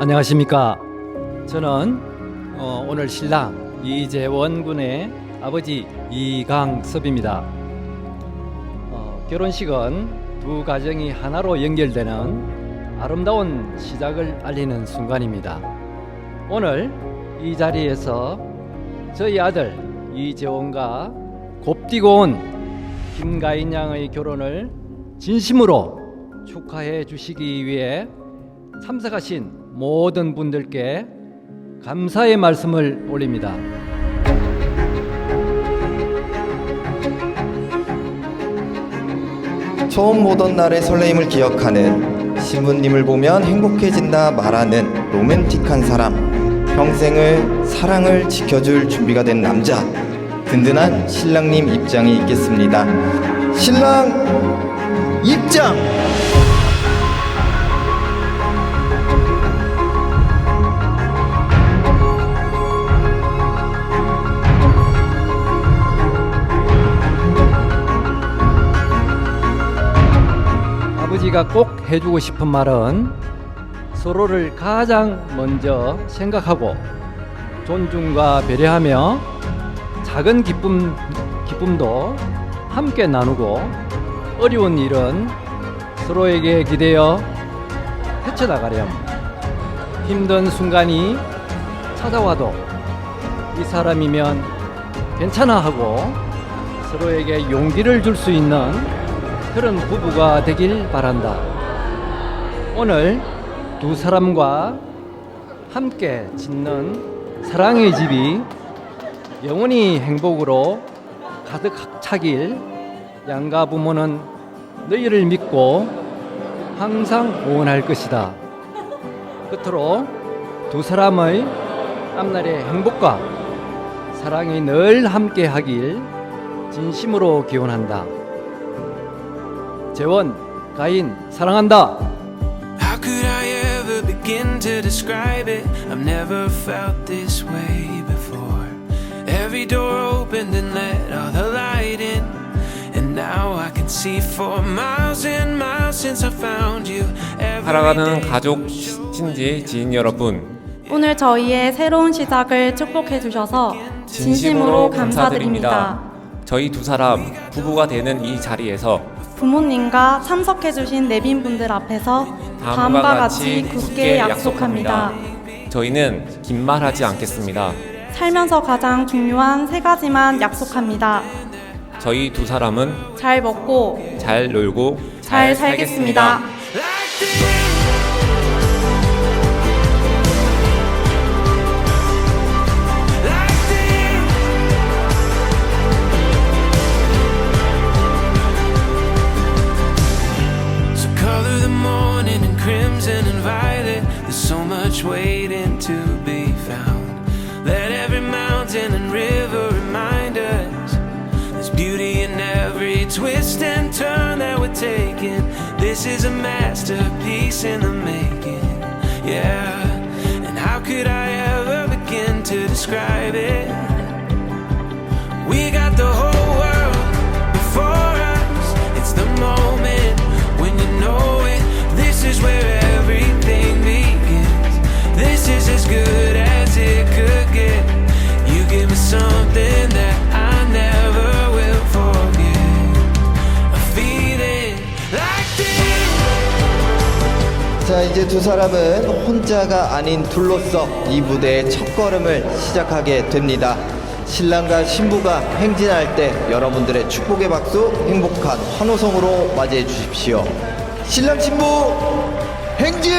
안녕하십니까. 저는 어, 오늘 신랑 이재원 군의 아버지 이강섭입니다. 어, 결혼식은 두 가정이 하나로 연결되는 아름다운 시작을 알리는 순간입니다. 오늘 이 자리에서 저희 아들 이재원과 곱디고 온 김가인 양의 결혼을 진심으로 축하해 주시기 위해 참석하신 모든 분들께 감사의 말씀을 올립니다. 처음 보던 날의 설레임을 기억하는 신부님을 보면 행복해진다 말하는 로맨틱한 사람 평생을 사랑을 지켜줄 준비가 된 남자 든든한 신랑님 입장이 있겠습니다 신랑 입장 아버지가 꼭 해주고 싶은 말은 서로를 가장 먼저 생각하고 존중과 배려하며 작은 기쁨, 기쁨도 함께 나누고 어려운 일은 서로에게 기대어 헤쳐나가렴. 힘든 순간이 찾아와도 이 사람이면 괜찮아 하고 서로에게 용기를 줄 수 있는 그런 부부가 되길 바란다. 오늘 두 사람과 함께 짓는 사랑의 집이 영원히 행복으로 가득 차길 양가 부모는 너희를 믿고 항상 응원할 것이다. 끝으로 두 사람의 앞날의 행복과 사랑이 늘 함께 하길 진심으로 기원한다. 재원, 가인, 사랑한다. How could I ever begin to describe it? I've never felt this way before. Every door opened and let all the light in. And now I can see for miles and miles since I found you. Day 가족 친지 지인 여러분 오늘 저희의 새로운 시작을 축복해 주셔서 진심으로 감사드립니다. 저희 두 사람 부부가 되는 이 자리에서 부모님과 참석해 주신 내빈분들 앞에서 다음과 같이 굳게 약속합니다. 저희는 긴 말하지 않겠습니다. 살면서 가장 중요한 세 가지만 약속합니다. 저희 두 사람은 잘 먹고 잘 놀고 잘 살겠습니다. like this. Like much waiting to be found. Let every mountain and river remind us there's beauty in every twist and turn that we're taking. This is a masterpiece in the making. Yeah. And how could I ever begin to describe it? 자 이제 두 사람은 혼자가 아닌 둘로서 이 무대의 첫 걸음을 시작하게 됩니다. 신랑과 신부가 행진할 때 여러분들의 축복의 박수 행복한 환호성으로 맞이해 주십시오. 신랑 신부 행진